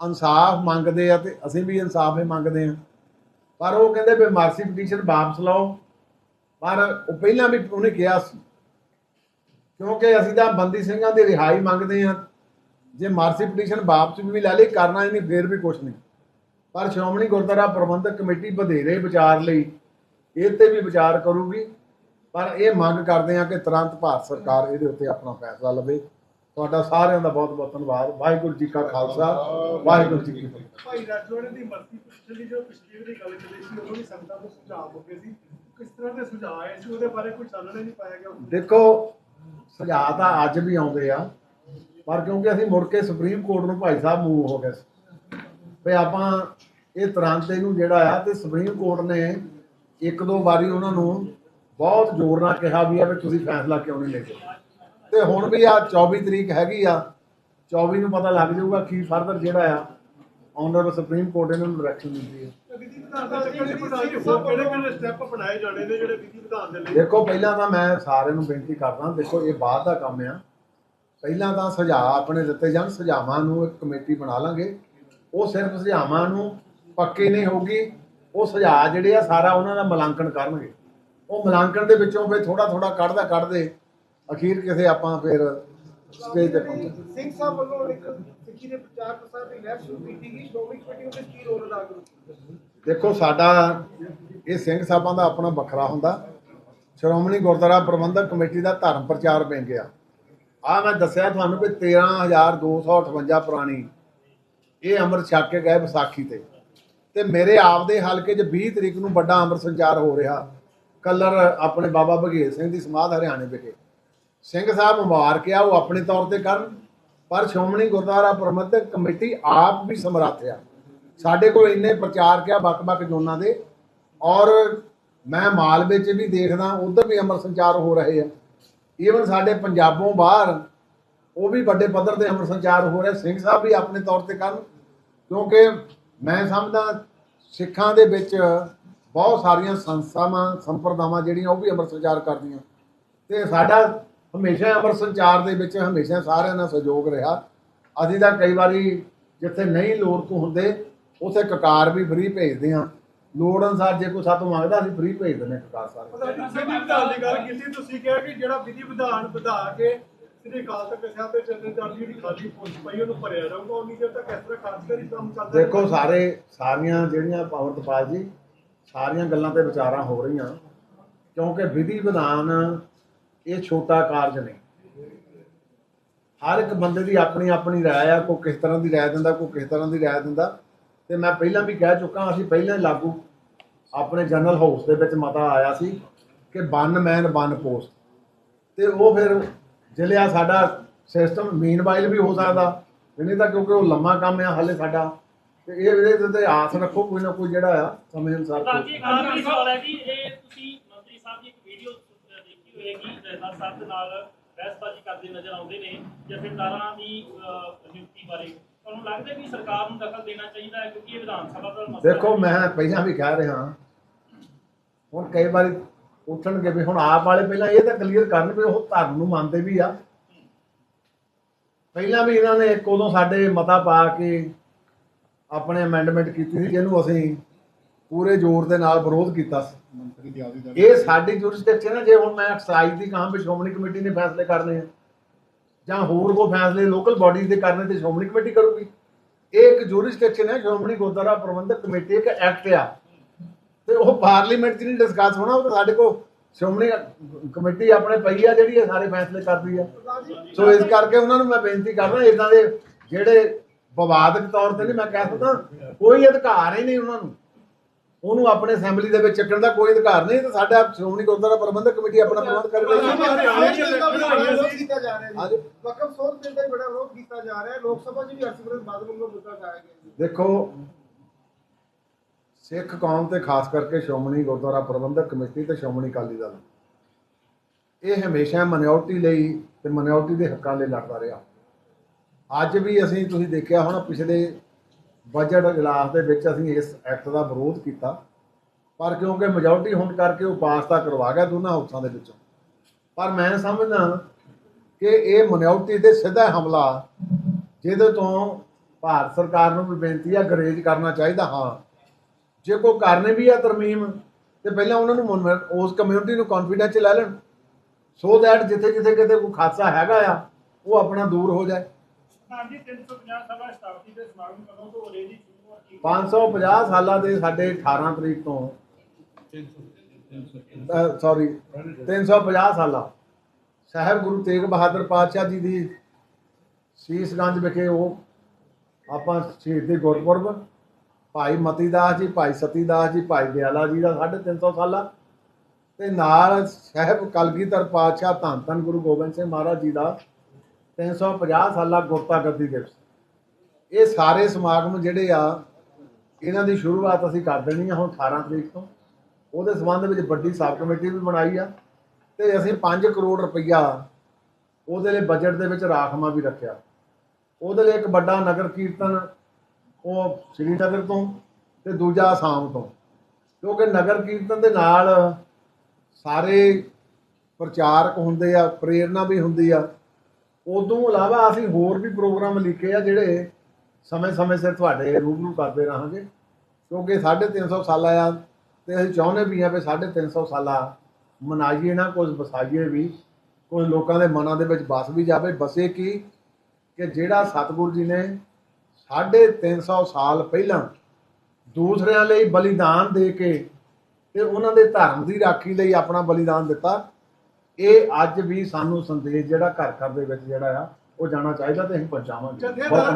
ਇਨਸਾਫ ਮੰਗਦੇ ਆ ਤੇ ਅਸੀਂ ਵੀ ਇਨਸਾਫ ਹੀ ਮੰਗਦੇ ਆ। ਪਰ ਉਹ ਕਹਿੰਦੇ ਵੀ ਮਾਰਸੀ ਪਟੀਸ਼ਨ ਵਾਪਸ ਲਓ। ਪਰ ਉਹ ਪਹਿਲਾਂ ਵੀ ਉਹਨੇ ਕਿਹਾ ਸੀ, ਕਿਉਂਕਿ ਅਸੀਂ ਤਾਂ ਬੰਦੀ ਸਿੰਘਾਂ ਦੀ ਰਿਹਾਈ ਮੰਗਦੇ ਆ। ਜੇ ਮਾਰਸੀ ਪਟੀਸ਼ਨ ਵਾਪਸ ਵੀ ਲੈ ਲਈ, ਕਰਨਾ ਹੀ ਨਹੀਂ, ਫੇਰ ਵੀ ਕੁਝ ਨਹੀਂ। ਪਰ ਸ਼੍ਰੋਮਣੀ ਗੁਰਦੁਆਰਾ ਪ੍ਰਬੰਧਕ ਕਮੇਟੀ ਵਧੇਰੇ ਵਿਚਾਰ ਲਈ, ਇਹ ਤੇ ਵੀ ਵਿਚਾਰ ਕਰੂਗੀ। ਪਰ ਇਹ ਮੰਗ ਕਰਦੇ ਆ ਕਿ ਤੁਰੰਤ ਭਾਰਤ ਸਰਕਾਰ ਇਹਦੇ ਉੱਤੇ ਆਪਣਾ ਫੈਸਲਾ ਲਵੇ। ਤੁਹਾਡਾ ਸਾਰਿਆਂ ਦਾ ਬਹੁਤ ਬਹੁਤ ਧੰਨਵਾਦ। ਵਾਹਿਗੁਰੂ ਜੀ ਕਾ ਖਾਲਸਾ ਵਾਹਿਗੁਰੂ ਜੀ ਕੀ ਫਤਿਹ। ਭਾਈ ਰਾਜਵਾੜੇ ਦੀ ਮਰਜ਼ੀ ਪਿਛਲੀ ਦੀ ਜੋ ਪਿਛਲੀ ਦੀ ਗੱਲ ਚੱਲੀ ਸੀ ਉਦੋਂ ਵੀ ਸੰਗਤਾਂ ਤੋਂ ਸੁਝਾਅ ਮੁੱਕੇ ਸੀ। ਕਿਸ ਤਰ੍ਹਾਂ ਦੇ ਸੁਝਾਅ ਆਏ ਸੀ? ਉਹਦੇ ਬਾਰੇ ਕੋਈ ਚਾਨਣਾ ਨਹੀਂ ਪਾਇਆ ਗਿਆ। ਦੇਖੋ ਸੁਝਾਅ ਤਾਂ ਅੱਜ ਵੀ ਆਉਂਦੇ ਆ ਪਰ ਕਿਉਂਕਿ ਅਸੀਂ ਮੁੜ ਕੇ ਸੁਪਰੀਮ ਕੋਰਟ ਨੂੰ ਭਾਈ ਸਾਹਿਬ ਮੂਵ ਹੋ ਗਏ ਸੀ। ਵੀ ਆਪਾਂ ਇਹ ਤੁਰੰਤ ਇਹਨੂੰ ਜਿਹੜਾ ਆ ਤੇ ਸੁਪਰੀਮ ਕੋਰਟ ਨੇ ਇੱਕ ਦੋ ਵਾਰੀ ਉਹਨਾਂ ਨੂੰ ਬਹੁਤ ਜ਼ੋਰ ਨਾਲ ਕਿਹਾ ਵੀ ਆ ਵੀ ਤੁਸੀਂ ਫੈਸਲਾ ਕਿਉਂ ਨਹੀਂ ਲੈਂਦੇ ਤੇ ਹੁਣ ਵੀ ਆ 24 ਤਰੀਕ ਹੈਗੀ ਆ 24 ਨੂੰ ਪਤਾ ਲੱਗ ਜਾਊਗਾ ਕੀ ਫਰਦਰ ਜਿਹੜਾ ਆ ਆਨਰੇਬਲ ਸੁਪਰੀਮ ਕੋਰਟ ਇਹਨਾਂ ਨੂੰ ਡਾਇਰੈਕਸ਼ਨ ਦਿੰਦੀ ਹੈ ਵਿਧੀ ਵਿਧਾਨ ਦਾ ਚੱਕਰ ਚ ਪ੍ਰਧਾਨ ਜੀ ਹੋਰ ਕਿਹੜੇ ਕਿਹੜੇ ਸਟੈਪ ਅਪਣਾਏ ਜਾਣੇ ਨੇ ਜਿਹੜੇ ਵਿਧੀ ਵਿਧਾਨ ਦੇ ਲਈ। ਦੇਖੋ ਪਹਿਲਾਂ ਤਾਂ ਮੈਂ ਸਾਰਿਆਂ ਨੂੰ ਬੇਨਤੀ ਕਰਦਾ ਦੇਖੋ ਇਹ ਬਾਅਦ ਦਾ ਕੰਮ ਆ। ਪਹਿਲਾਂ ਤਾਂ ਸੁਝਾਅ ਆਪਣੇ ਦਿੱਤੇ ਜਾਣ ਸੁਝਾਵਾਂ ਨੂੰ ਇੱਕ ਕਮੇਟੀ ਬਣਾ ਲਾਂਗੇ। ਉਹ ਸਿਰਫ ਸੁਝਾਵਾਂ ਨੂੰ ਪੱਕੀ ਨਹੀਂ ਹੋਗੀ ਉਹ ਸੁਝਾਅ ਜਿਹੜੇ ਆ ਸਾਰਾ ਉਹਨਾਂ ਦਾ ਮੁਲਾਂਕਣ ਕਰਨਗੇ। ਉਹ ਮੁਲਾਂਕਣ ਦੇ ਵਿੱਚੋਂ ਫਿਰ ਥੋੜਾ ਥੋੜਾ ਕੱਢਦਾ ਕੱਢਦੇ ਅਖੀਰ ਕਿਸੇ ਆਪਾਂ ਫਿਰ ਸਟੇਜ ਤੇ ਪਹੁੰਚਾਂਗੇ ਸਿੰਘ ਸਾਹਿਬ ਵੱਲੋਂ ਇੱਕ ਸਿੱਖੀ ਦੇ ਪ੍ਰਚਾਰ ਪ੍ਰਸਾਰ ਦੀ ਲਹਿਰ ਸ਼ੁਰੂ ਕੀਤੀ ਗਈ। ਸ਼੍ਰੋਮਣੀ ਕਮੇਟੀ ਉਹਦੇ ਕੀ ਰੋਲ ਅਦਾ ਕਰੂ ਦੇਖੋ ਸਾਡਾ ਇਹ ਸਿੰਘ ਸਾਹਿਬਾਂ ਦਾ ਆਪਣਾ ਵੱਖਰਾ ਹੁੰਦਾ। ਸ਼੍ਰੋਮਣੀ ਗੁਰਦੁਆਰਾ ਪ੍ਰਬੰਧਕ ਕਮੇਟੀ ਦਾ ਧਰਮ ਪ੍ਰਚਾਰ ਬਣ ਗਿਆ। ਆ ਮੈਂ ਦੱਸਿਆ ਤੁਹਾਨੂੰ ਕਿ 13258 ਪੁਰਾਣੀ ਇਹ ਅੰਮ੍ਰਿਤ ਛਕ ਕੇ ਗਏ ਵਿਸਾਖੀ ਤੇ। ਤੇ ਮੇਰੇ ਆਪ ਦੇ ਹਲਕੇ 'ਚ 20 ਤਰੀਕ ਨੂੰ ਵੱਡਾ ਅੰਮ੍ਰਿਤ ਸੰਚਾਰ ਹੋ ਰਿਹਾ। ਕੱਲਰ ਆਪਣੇ ਬਾਬਾ ਬਘੇਲ ਸਿੰਘ ਦੀ ਸਮਾਧ ਹਰਿਆਣੇ ਵਿਖੇ। ਸਿੰਘ ਸਾਹਿਬ ਮੁਬਾਰਕ ਆ ਉਹ ਆਪਣੇ ਤੌਰ ਤੇ ਕਰਨ, ਪਰ ਸ਼੍ਰੋਮਣੀ ਗੁਰਦੁਆਰਾ ਪ੍ਰਬੰਧਕ ਕਮੇਟੀ ਆਪ ਵੀ ਸਮਰੱਥ ਆ। ਸਾਡੇ ਕੋਲ ਇੰਨੇ ਪ੍ਰਚਾਰਕ ਆ ਵੱਖ-ਵੱਖ ਜ਼ੋਨਾਂ ਦੇ, ਔਰ ਮੈਂ ਮਾਲਵੇ 'ਚ ਵੀ ਦੇਖਦਾ, ਉਧਰ ਵੀ ਅਮਰ ਸੰਚਾਰ ਹੋ ਰਹੇ ਆ। ਈਵਨ ਸਾਡੇ ਪੰਜਾਬੋਂ ਬਾਹਰ, ਉਹ ਵੀ ਵੱਡੇ ਪੱਧਰ ਤੇ ਅਮਰ ਸੰਚਾਰ ਹੋ ਰਿਹਾ, ਸਿੰਘ ਸਾਹਿਬ ਵੀ ਆਪਣੇ ਤੌਰ ਤੇ ਕਰਨ, ਕਿਉਂਕਿ ਮੈਂ ਸਮਝਦਾ ਸਿੱਖਾਂ ਦੇ ਵਿੱਚ ਬਹੁਤ ਸਾਰੀਆਂ ਸੰਸਥਾਵਾਂ, ਸੰਪਰਦਾਵਾਂ ਜਿਹੜੀਆਂ, ਉਹ ਵੀ ਅਮਰ ਸੰਚਾਰ ਕਰਦੀਆਂ। ਤੇ ਸਾਡਾ ਹਮੇਸ਼ਾ ਅਮਰ ਸੰਚਾਰ ਦੇ ਵਿੱਚ ਹਮੇਸ਼ਾ ਸਾਰਿਆਂ ਨਾਲ ਸਹਿਯੋਗ ਰਿਹਾ। ਅਸੀਂ ਤਾਂ ਕਈ ਵਾਰੀ ਜਿੱਥੇ ਨਹੀਂ ਲੋੜ ਤੋਂ ਹੁੰਦੇ ਉਥੇ ਕਕਾਰ ਵੀ ਫ੍ਰੀ ਭੇਜਦੇ ਹਾਂ। ਲੋੜ ਅਨੁਸਾਰ ਜੇ ਕੋਈ ਸਾਤੋਂ ਮੰਗਦਾ ਅਸੀਂ ਫ੍ਰੀ ਭੇਜ ਦਿੰਦੇ ਹਾਂ ਕਕਾਰ ਸਾਰੇ ਪ੍ਰਧਾਨ ਜੀ ਵਿਧੀ ਵਿਧਾਨ ਦੀ ਗੱਲ ਕੀਤੀ ਤੁਸੀਂ ਕਿਹਾ ਕਿ ਜਿਹੜਾ ਵਿਧੀ ਵਿਧਾਨ ਵਧਾ ਕੇ ਸ੍ਰੀ ਅਕਾਲ ਤਖਤ ਸਾਹਿਬ ਦੇ ਚੰਦਰ ਚਾਲ ਦੀ ਜਿਹੜੀ ਖਾਲੀ ਪੋਸਟ ਪਈ ਉਹਨੂੰ ਭਰਿਆ ਜਾਊਗਾ ਉਨੀ ਦੇਰ ਤੱਕ ਇਸ ਤਰ੍ਹਾਂ ਖਾਸ ਕਰੀ ਕੰਮ ਚੱਲਦਾ ਦੇਖੋ ਸਾਰੇ ਸਾਰੀਆਂ ਜਿਹੜੀਆਂ ਪਾਵਰਤਪਾਲ ਜੀ ਸਾਰੀਆਂ ਗੱਲਾਂ ਤੇ ਵਿਚਾਰਾਂ ਹੋ ਰਹੀਆਂ। ਕਿਉਂਕਿ ਵਿਧੀ ਵਿਧਾਨ ਇਹ ਛੋਟਾ ਕਾਰਜ ਨਹੀਂ। ਹਰ ਇੱਕ ਬੰਦੇ ਦੀ ਆਪਣੀ ਆਪਣੀ ਰਾਏ ਆ ਕੋਈ ਕਿਸ ਤਰ੍ਹਾਂ ਦੀ ਰਾਏ ਦਿੰਦਾ ਕੋਈ ਕਿਸ ਤਰ੍ਹਾਂ ਦੀ ਰਾਏ ਦਿੰਦਾ। ਤੇ ਮੈਂ ਪਹਿਲਾਂ ਵੀ ਕਹਿ ਚੁੱਕਾ ਅਸੀਂ ਪਹਿਲਾਂ ਲਾਗੂ ਆਪਣੇ ਜਨਰਲ ਹਾਊਸ ਦੇ ਵਿੱਚ ਮਤਾ ਆਇਆ ਸੀ ਕਿ ਵਨ ਮੈਨ ਵਨ ਪੋਸਟ ਤੇ ਉਹ ਫਿਰ ਜਿਲਿਆ ਸਾਡਾ ਸਿਸਟਮ ਮੀਨਵਾਈਲ ਵੀ ਹੋ ਸਕਦਾ ਨਹੀਂ ਤਾਂ ਕਿਉਂਕਿ ਉਹ ਲੰਮਾ ਕੰਮ ਆ ਹਾਲੇ ਸਾਡਾ। ਤੇ ਇਹ ਇਹਦੇ ਤੇ ਆਸ ਰੱਖੋ ਕੋਈ ਨਾ ਕੋਈ ਜਿਹੜਾ ਆ ਸਮੇਂ ਅਨੁਸਾਰ ਪ੍ਰਧਾਨ ਕੋਈ- ਜੀ ਇੱਕ ਆਖਰੀ ਸਵਾਲ ਹੈ ਜੀ ਇਹ ਤੁਸੀਂ ਮੰਤਰੀ ਸਾਹਿਬ ਦੀ ਇੱਕ ਵੀਡੀਓ ਦੇਖੀ ਹੋਏਗੀ ਜੈਸਾ ਦੇ ਨਾਲ ਬਹਿਸਬਾਜ਼ੀ ਕਰਦੇ ਨਜ਼ਰ ਆਉਂਦੇ ਨੇ ਜਥੇਦਾਰਾਂ ਦੀ ਨਿਯੁਕਤੀ ਬਾਰੇ। ਤੁਹਾਨੂੰ ਲੱਗਦਾ ਵੀ ਸਰਕਾਰ ਨੂੰ ਦਖਲ ਦੇਣਾ ਚਾਹੀਦਾ ਹੈ ਕਿਉਂਕਿ ਇਹ ਵਿਧਾਨ ਸਭਾ ਦਾ ਮਸਲਾ ਦੇਖੋ। ਮੈਂ ਪਹਿਲਾਂ ਵੀ ਕਹਿ ਰਿਹਾ ਹੁਣ ਕਈ ਵਾਰੀ ਉੱਠਣਗੇ ਵੀ ਹੁਣ ਆਪ ਵਾਲੇ ਪਹਿਲਾਂ ਇਹ ਤਾਂ ਕਲੀਅਰ ਕਰਨ ਵੀ ਉਹ ਧਰਮ ਨੂੰ ਮੰਨਦੇ ਵੀ ਆ। ਪਹਿਲਾਂ ਵੀ ਇਹਨਾਂ ਨੇ ਇੱਕ ਉਦੋਂ ਸਾਡੇ ਮਤਾ ਪਾ ਕੇ ਆਪਣੇ ਅਮੈਂਡਮੈਂਟ ਕੀਤੀ ਸੀ ਜਿਹਨੂੰ ਅਸੀਂ ਪੂਰੇ ਜ਼ੋਰ ਦੇ ਨਾਲ ਵਿਰੋਧ ਕੀਤਾ ਸੀ। ਇਹ ਸਾਡੀ ਜੁਰਿਸਡਿਕਸ਼ਨ ਹੈ ਜੇ ਹੁਣ ਮੈਂ ਐਕਸਾਈਜ਼ ਦੀ ਕਹਾਂ ਵੀ ਸ਼੍ਰੋਮਣੀ ਕਮੇਟੀ ਨੇ ਫੈਸਲੇ ਕਰਨੇ ਆ ਜਾਂ ਹੋਰ ਕੋ ਫੈਸਲੇ ਲੋਕਲ ਬਾਡੀਜ਼ ਦੇ ਕਰਨੇ ਤੇ ਸ਼੍ਰੋਮਣੀ ਕਮੇਟੀ ਕਰੂਗੀ। ਇਹ ਇੱਕ ਜੁਰਿਸਡਿਕਸ਼ਨ ਹੈ ਸ਼੍ਰੋਮਣੀ ਗੁਰਦੁਆਰਾ ਪ੍ਰਬੰਧਕ ਕਮੇਟੀ ਇੱਕ ਐਕਟ ਆ। ਤੇ ਉਹ ਪਾਰਲੀਮੈਂਟ 'ਚ ਨਹੀਂ ਡਿਸਕਸ ਹੋਣਾ ਉਹ ਸਾਡੇ ਕੋ ਸ਼੍ਰੋਮਣੀ ਕਮੇਟੀ ਆਪਣੇ ਪਈ ਆ ਜਿਹੜੀ ਇਹ ਸਾਰੇ ਫੈਸਲੇ ਕਰਦੀ ਆ। ਸੋ ਇਸ ਕਰਕੇ ਉਹਨਾਂ ਨੂੰ ਮੈਂ ਬੇਨਤੀ ਕਰਦਾ ਇਦਾਂ ਦੇ ਜਿਹੜੇ ਵਿਵਾਦਕ ਤੌਰ ਤੇ ਨਹੀਂ ਮੈਂ ਕਹਿ ਸਕਦਾ ਕੋਈ ਅਧਿਕਾਰ ਹੀ ਨਹੀਂ ਉਹਨਾਂ ਨੂੰ। ਉਹਨੂੰ ਆਪਣੇ ਅਸੈਂਬਲੀ ਦੇ ਵਿੱਚ ਚੱਕਣ ਦਾ ਕੋਈ ਅਧਿਕਾਰ ਨਹੀਂ ਤੇ ਸਾਡਾ ਸ਼੍ਰੋਮਣੀ ਗੁਰਦੁਆਰਾ ਪ੍ਰਬੰਧਕ ਕਮੇਟੀ ਆਪਣਾ ਪ੍ਰਬੰਧ ਕਰ ਰਹੀ ਹੈ। ਵਕਫ ਸੋਧ ਬਿੱਲ ਦਾ ਹੀ ਬੜਾ ਵਿਰੋਧ ਕੀਤਾ ਜਾ ਰਿਹਾ। ਹੈ ਲੋਕ ਸਭਾ 'ਚ ਵੀ ਹਰਸਿਮਰਤ ਬਾਦਲ ਵੱਲੋਂ ਮੁੱਦਾ ਉਠਾਇਆ ਗਿਆ ਦੇਖੋ ਸਿੱਖ ਕੌਮ ਤੇ ਖਾਸ ਕਰਕੇ ਸ਼੍ਰੋਮਣੀ ਗੁਰਦੁਆਰਾ ਪ੍ਰਬੰਧਕ ਕਮੇਟੀ ਤੇ ਸ਼੍ਰੋਮਣੀ ਅਕਾਲੀ ਦਲ। ਇਹ ਹਮੇਸ਼ਾ ਮਨਿਓਰਟੀ ਲਈ ਤੇ ਮਨਿਓਰਟੀ ਦੇ ਹੱਕਾਂ ਲਈ ਲੜਦਾ ਰਿਹਾ। ਅੱਜ ਵੀ ਅਸੀਂ ਤੁਸੀਂ ਦੇਖਿਆ ਹੋਣਾ ਪਿਛਲੇ ਬਜਟ ਇਜਲਾਸ ਦੇ ਵਿੱਚ ਅਸੀਂ ਇਸ ਐਕਟ ਦਾ ਵਿਰੋਧ ਕੀਤਾ। ਪਰ ਕਿਉਂਕਿ ਮੈਜੋਰਟੀ ਹੋਣ ਕਰਕੇ ਉਹ ਪਾਸ ਤਾਂ ਕਰਵਾ ਗਿਆ ਦੋਨਾਂ ਹਾਊਸਾਂ ਦੇ ਵਿੱਚੋਂ। ਪਰ ਮੈਂ ਸਮਝਦਾ ਕਿ ਇਹ ਮਨਿਓਰਟੀ ਤੇ ਸਿੱਧਾ ਹਮਲਾ ਜਿਹਦੇ ਤੋਂ ਭਾਰਤ ਸਰਕਾਰ ਨੂੰ ਵੀ ਬੇਨਤੀ ਆ, ਗਰੇਜ ਕਰਨਾ ਚਾਹੀਦਾ, ਹਾਂ। ਜੇ ਕੋਈ ਕਰਨੇ ਵੀ ਆ ਤਰਮੀਮ, ਤੇ ਪਹਿਲਾਂ ਉਹਨਾਂ ਨੂੰ ਮਨ- ਉਸ ਕਮਿਊਨਿਟੀ ਨੂੰ ਕੌਨਫੀਡੈਂਸ ਚ ਲੈ ਲੈਣ। ਸੋ ਦੈਟ ਜਿੱਥੇ ਜਿੱਥੇ ਕਿਤੇ ਕੋਈ ਖਾਸਾ ਹੈਗਾ ਆ, ਉਹ ਆਪਣਾ ਦੂਰ ਹੋ ਜਾਏ। 550 ਸਾਲਾਂ ਦੇ ਸਾਡੇ 18 ਤਰੀਕ ਤੋਂ। ਸੌਰੀ 350 ਸਾਲਾ। ਸਾਹਿਬ ਗੁਰੂ ਤੇਗ ਬਹਾਦਰ ਪਾਤਸ਼ਾਹ ਜੀ ਦੀ ਸੀਸਗੰਜ ਵਿਖੇ ਉਹ ਆਪਾਂ ਸ਼ਹੀਦ ਗੁਰਪੁਰਬ, ਭਾਈ ਮਤੀ ਦਾਸ ਜੀ, ਭਾਈ ਸਤੀ ਦਾਸ ਜੀ, ਭਾਈ ਦਿਆਲਾ ਜੀ ਦਾ 350 ਸਾਲਾ ਤੇ ਨਾਲ ਸਾਹਿਬ ਕਲਗੀਧਰ ਪਾਤਸ਼ਾਹ ਧੰਨ ਧੰਨ ਗੁਰੂ ਗੋਬਿੰਦ ਸਿੰਘ ਮਹਾਰਾਜ ਜੀ ਦਾ 350 ਸਾਲਾ ਗੁਰਤਾ ਗੱਦੀ ਦਿਵਸ ਇਹ ਸਾਰੇ ਸਮਾਗਮ ਜਿਹੜੇ ਆ, ਇਹਨਾਂ ਦੀ ਸ਼ੁਰੂਆਤ ਅਸੀਂ ਕਰ ਦੇਣੀ ਆ ਹੁਣ 18 ਤਰੀਕ ਤੋਂ। ਉਹਦੇ ਸੰਬੰਧ ਵਿੱਚ ਵੱਡੀ ਸਬ ਕਮੇਟੀ ਵੀ ਬਣਾਈ ਆ ਤੇ ਅਸੀਂ 5 ਕਰੋੜ ਰੁਪਈਆ ਉਹਦੇ ਲਈ ਬਜਟ ਦੇ ਵਿੱਚ ਰਾਖਵਾਂ ਵੀ ਰੱਖਿਆ। ਉਹਦੇ ਲਈ ਇੱਕ ਵੱਡਾ ਨਗਰ ਕੀਰਤਨ ਉਹ ਸ੍ਰੀਨਗਰ ਤੋਂ ਤੇ ਦੂਜਾ ਆਸਾਮ ਤੋਂ। ਕਿਉਂਕਿ ਨਗਰ ਕੀਰਤਨ ਦੇ ਨਾਲ ਸਾਰੇ ਪ੍ਰਚਾਰਕ ਹੁੰਦੇ ਆ, ਪ੍ਰੇਰਣਾ ਵੀ ਹੁੰਦੀ ਆ। ਉਦੋਂ ਇਲਾਵਾ ਅਸੀਂ ਹੋਰ ਵੀ ਪ੍ਰੋਗਰਾਮ ਲਿਖੇ ਆ ਜਿਹੜੇ ਸਮੇਂ-ਸਮੇਂ ਸਿਰ ਤੁਹਾਡੇ ਰੂਬਰੂ ਕਰਦੇ ਰਹਾਂਗੇ। ਕਿਉਂਕਿ 350 ਸਾਲਾ ਆ ਤੇ ਅਸੀਂ ਚਾਹੁੰਦੇ ਵੀ ਆ ਵੀ 350 ਸਾਲਾ ਮਨਾਈਏ ਨਾ, ਕੁਝ ਵਸਾਈਏ ਵੀ, ਕੁਝ ਲੋਕਾਂ ਦੇ ਮਨਾਂ ਦੇ ਵਿੱਚ ਬਸ ਵੀ ਜਾਵੇ। ਬਸੇ ਕੀ? ਕਿ ਜਿਹੜਾ ਸਤਿਗੁਰੂ ਜੀ ਨੇ 350 ਸਾਲ ਪਹਿਲਾਂ ਦੂਸਰਿਆਂ ਲਈ ਬਲੀਦਾਨ ਦੇ ਕੇ ਤੇ ਉਹਨਾਂ ਦੇ ਧਰਮ ਦੀ ਰਾਖੀ ਲਈ ਆਪਣਾ ਬਲੀਦਾਨ ਦਿੱਤਾ ਇਹ ਅੱਜ ਵੀ ਸਾਨੂੰ ਸੰਦੇਸ਼ ਜਿਹੜਾ ਘਰ ਘਰ ਦੇ ਵਿੱਚ ਜਿਹੜਾ ਆ, ਉਹ ਜਾਣਾ ਚਾਹੀਦਾ ਤੇ ਅਸੀਂ ਪਹੁੰਚਾਵਾਂਗੇ। ਬਹੁਤ